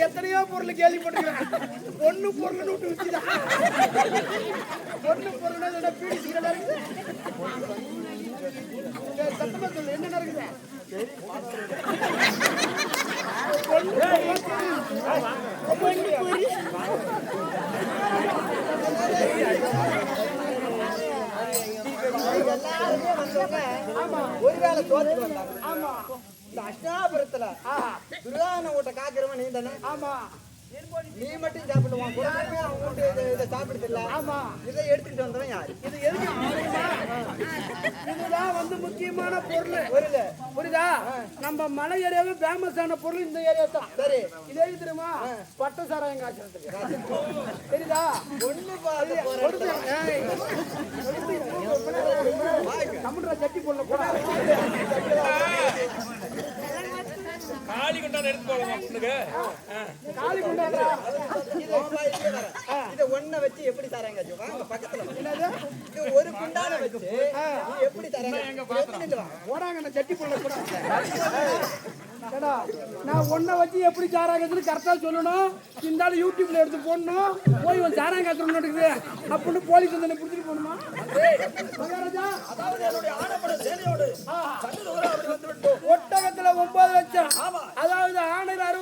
எத்தனையோ பொருள் கேள்விப்பட்டிருக்கிறேன் ஒன்னு பொருள் விட்டு வச்சுதான் ஒன்னு பொருள் பீடிச்சுக்கிற இருக்குது என்ன நடக்குது? எல்லாருமே வந்தவங்க ஒருவேளை தோத்துட்டு வந்தாங்க. ஆமா இந்த அஷ்டாபுரத்துல துர்கான வீட்டை காக்கிறவன் நீ தானே? ஆமா நீ மட்டும் சாப்பிடுவான் குடும்பமே அவன் வீட்டு இதை இதை சாப்பிடுறது இல்ல ஆமா இதை எடுத்துட்டு வந்தவன் யாரு? இது எதுக்கு? இதுதான் வந்து முக்கியமான பொருள். புரியல புரியுதா? நம்ம மலை ஏரியாவே ஃபேமஸான பொருள் இந்த ஏரியா தான். சரி. இது எது தெரியுமா? பட்ட சாராயம் காய்ச்சறதுக்கு. தெரியுதா? ஒண்ணு பாரு ஜட்டி போடல. காளி எடுத்து போகலாம் பொண்ணுக்கு? காலி கொண்டாடுறா. இதை ஒண்ண வச்சு எப்படி தராங்க பக்கத்துல. என்னது? இது ஒரு குண்டான வச்சு எப்படி தராங்க? போடாங்க நான் ஜட்டி போடல போடா. ஏடா, நான் ஒன்ன வச்சு எப்படி சாராங்கன்னு கரெக்டா சொல்லணும். இந்த ஆளு யூடியூப்ல எடுத்து போடணும். போய் சாராங்க இருக்குது. அப்படின்னு போலீஸ் வந்து பிடிச்சிட்டு போகணுமா? மகாராஜா அவர்களுடைய ஆடப்பட சேனையோடு